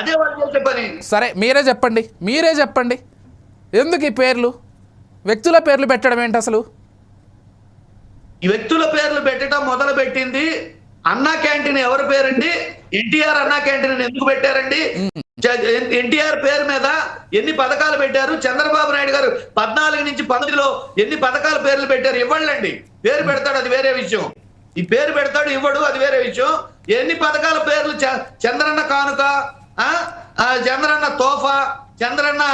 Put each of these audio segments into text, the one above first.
అదే వాళ్ళు చేసే పని. సరే మీరే చెప్పండి మీరే చెప్పండి. ఎందుకు ఈ పేర్లు? వ్యక్తుల పేర్లు పెట్టడం ఏంటి అసలు? ఈ వ్యక్తుల పేర్లు పెట్టడం మొదలు పెట్టింది అన్నా క్యాంటీన్ ఎవరి పేరండి? ఎన్టీఆర్ అన్నా క్యాంటీన్ ఎందుకు పెట్టారండి? ఎన్టీఆర్ పేరు మీద ఎన్ని పథకాలు పెట్టారు? చంద్రబాబు నాయుడు గారు పద్నాలుగు నుంచి పంతొమ్మిదిలో ఎన్ని పథకాల పేర్లు పెట్టారు? ఇవ్వండి పేరు పెడతాడు అది వేరే విషయం. ఈ పేరు పెడతాడు ఇవ్వడు అది వేరే విషయం. ఎన్ని పథకాల పేర్లు చంద్రన్న కానుక చంద్రన్న తోఫా చంద్రన్న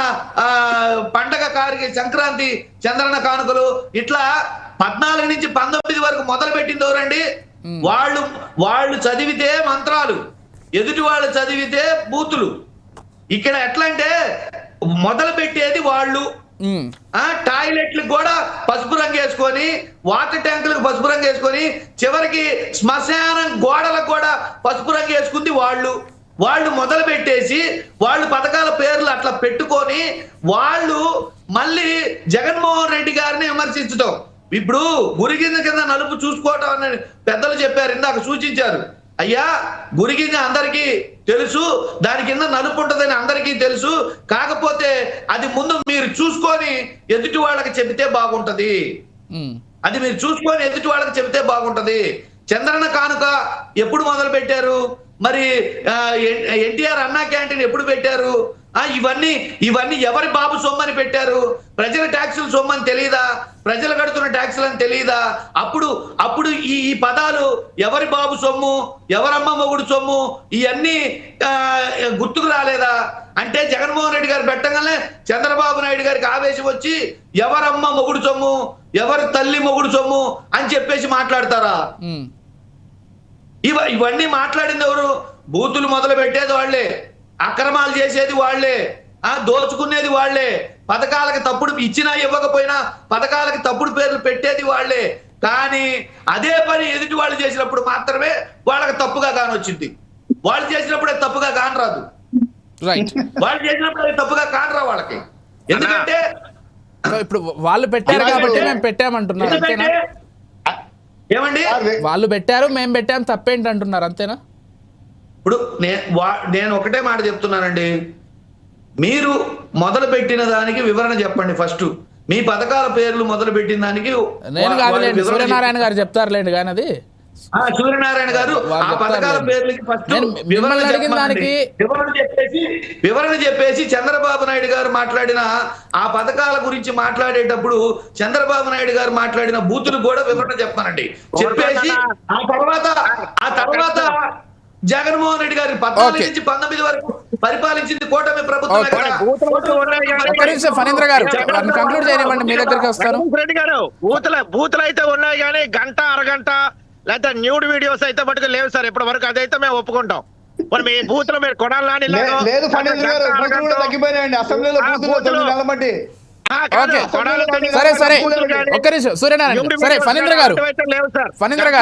పండగ కారికి సంక్రాంతి చంద్రన్న కానుకలు ఇట్లా పద్నాలుగు నుంచి పంతొమ్మిది వరకు మొదలు పెట్టింది ఎవరండి వాళ్ళు వాళ్ళు చదివితే మంత్రాలు ఎదుటి వాళ్ళు చదివితే బూతులు. ఇక్కడ ఎట్లా అంటే మొదలు పెట్టేది వాళ్ళు ఆ టాయిలెట్లకు కూడా వేసుకొని వాటర్ ట్యాంకులకు పసుపు రంగు వేసుకొని చివరికి శ్మశానం గోడలకు కూడా పసుపు రంగు వేసుకుంది వాళ్ళు. వాళ్ళు మొదలు పెట్టేసి వాళ్ళు పథకాల పేర్లు అట్లా పెట్టుకొని వాళ్ళు మళ్ళీ జగన్మోహన్ రెడ్డి గారిని విమర్శించడం ఇప్పుడు గురిగింజ కింద నలుపు చూసుకోవటం అని పెద్దలు చెప్పారు ఇందాక సూచించారు. అయ్యా గురిగింజ అందరికీ తెలుసు దాని కింద నలుపు ఉంటుందని అందరికీ తెలుసు కాకపోతే అది ముందు మీరు చూసుకొని ఎదుటి వాళ్ళకి చెబితే బాగుంటుంది. అది మీరు చూసుకొని ఎదుటి వాళ్ళకి చెబితే బాగుంటది. చంద్రన్న కానుక ఎప్పుడు మొదలు పెట్టారు మరి ఎన్టీఆర్ అన్నా క్యాంటీన్ ఎప్పుడు పెట్టారు? ఇవన్నీ ఇవన్నీ ఎవరి బాబు సొమ్మని పెట్టారు? ప్రజల ట్యాక్సులు సొమ్మని తెలియదా ప్రజలు కడుతున్న ట్యాక్సులు అని తెలియదా అప్పుడు అప్పుడు ఈ ఈ పదాలు ఎవరి బాబు సొమ్ము ఎవరమ్మ మొగుడు సొమ్ము ఇవన్నీ గుర్తుకు రాలేదా? అంటే జగన్మోహన్ రెడ్డి గారు పెట్టగానే చంద్రబాబు నాయుడు గారికి ఆవేశం వచ్చి ఎవరమ్మ మొగుడు సొమ్ము ఎవరి తల్లి మొగుడు సొమ్ము అని చెప్పేసి మాట్లాడతారా? ఇవ ఇవన్నీ మాట్లాడింది ఎవరు? బూతులు మొదలు పెట్టేది వాళ్ళే. అక్రమాలు చేసేది వాళ్ళే ఆ దోచుకునేది వాళ్ళే. పథకాలకి తప్పుడు ఇచ్చినా ఇవ్వకపోయినా పథకాలకి తప్పుడు పేర్లు పెట్టేది వాళ్ళే. కానీ అదే పని ఎదుటి వాళ్ళు చేసినప్పుడు మాత్రమే వాళ్ళకి తప్పుగా కానొచ్చింది. వాళ్ళు చేసినప్పుడు అది తప్పుగా కానరాదు. రైట్ వాళ్ళు చేసినప్పుడు అది తప్పుగా కానరా వాళ్ళకి. ఎందుకంటే ఇప్పుడు వాళ్ళు పెట్టారు కాబట్టి మేము పెట్టామంటున్నారు అంతేనా? ఏమండి? వాళ్ళు పెట్టారు మేము పెట్టాం తప్పేంటి అంటున్నారు అంతేనా? నేను వా- నేను ఒకటే మాట చెప్తున్నానండి. మీరు మొదలు పెట్టిన దానికి వివరణ చెప్పండి ఫస్ట్. మీ పథకాల పేర్లు మొదలు పెట్టిన దానికి సూర్యనారాయణ గారు చెప్తారులేండి కానీ అది. ఆ, సూర్యనారాయణ గారు ఆ పథకాల. పేర్లకి ఫస్ట్ వివరణ వివరణ చెప్పేసి వివరణ చెప్పేసి చంద్రబాబు నాయుడు గారు మాట్లాడిన ఆ పథకాల గురించి మాట్లాడేటప్పుడు చంద్రబాబు నాయుడు గారు మాట్లాడిన బూతులు కూడా వివరణ చెప్పానండి చెప్పేసి ఆ తర్వాత ఆ తర్వాత జగన్మోహన్ రెడ్డి గారి పద్నాలుగు. నుంచి పంతొమ్మిది వరకు పరిపాలించింది కూటమి ప్రభుత్వం ఫణీంద్ర గారు కంక్లూడ్ చేయనివ్వండి మీ దగ్గరికి వస్తాను. జగన్మోహన్ రెడ్డి గారు బూతుల బూతులు అయితే ఉన్నాయి కానీ గంట అరగంట లేకపోతే న్యూడ్ వీడియోస్ అయితే మటుకు లేవు సార్. ఇప్పటి వరకు అదైతే మేము ఒప్పుకుంటాం. మరి మీ బూతులు మీరు కొనాలని లే- లేదు ఫణీంద్ర గారు తగ్గిపోయినాయండి. అసెంబ్లీలో బూతులు తొమ్మిది నెలల బట్టి ఓకే. సరే సరే. ఒక్క నిమిషం. సూర్యనారాయణ గారు. సరే ఫణీంద్ర గారు. లేవు సార్. ఫణీంద్ర గారు.